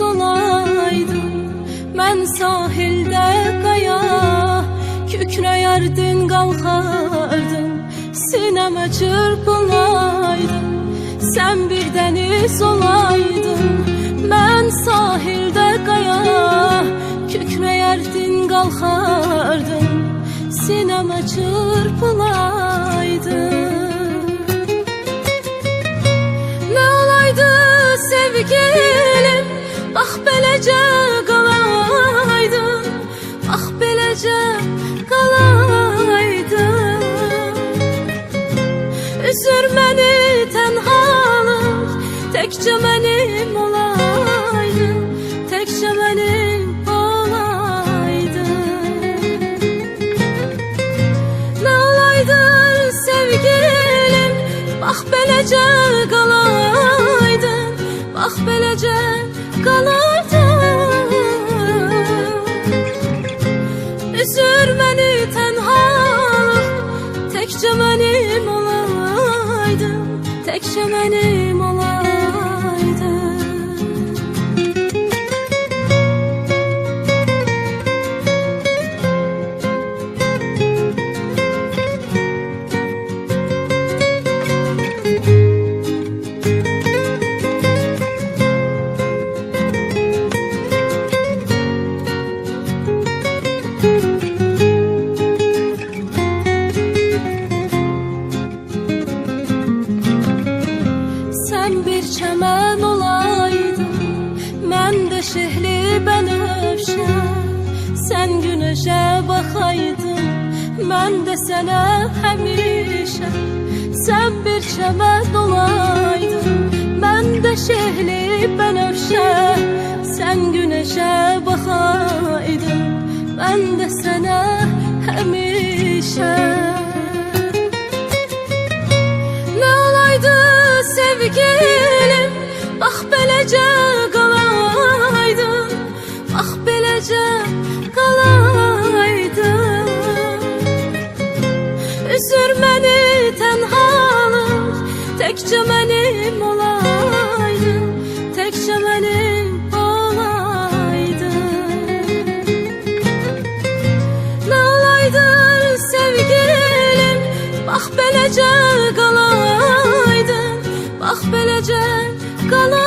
olaydın Mən sahildə qaya Kükrəyərdin, qalxardın Sinəmə çırpılaydın Sən bir dəniz olaydın. Mən sahildə qaya Kükrəyərdin, qalxardın Sinəmə çırpılaydın beləcə qalaydın Üzür məni tənhalıq Təkcə mənim olaydın Təkcə mənim olaydın Ne olaydı sevgilim? Bax beləcə qalaydın Bax beləcə qalaydın Üzür məni tənhalıq Təkcə mənim olaydın Təkcə mənim olaydın bir çəmən olaydın Mən də şehli bənövşə Sən günəşə baxaydın Mən də sənə həmişə Sən bir çəmən olaydın. Mən də şehli bənövşə Sən günəşə baxaydın Mən də sənə həmişə Təkcə mənim olaydın Təkcə mənim olaydın Ne olaydı sevgilim? Bax beləcə qalaydın Bax beləcə qalaydın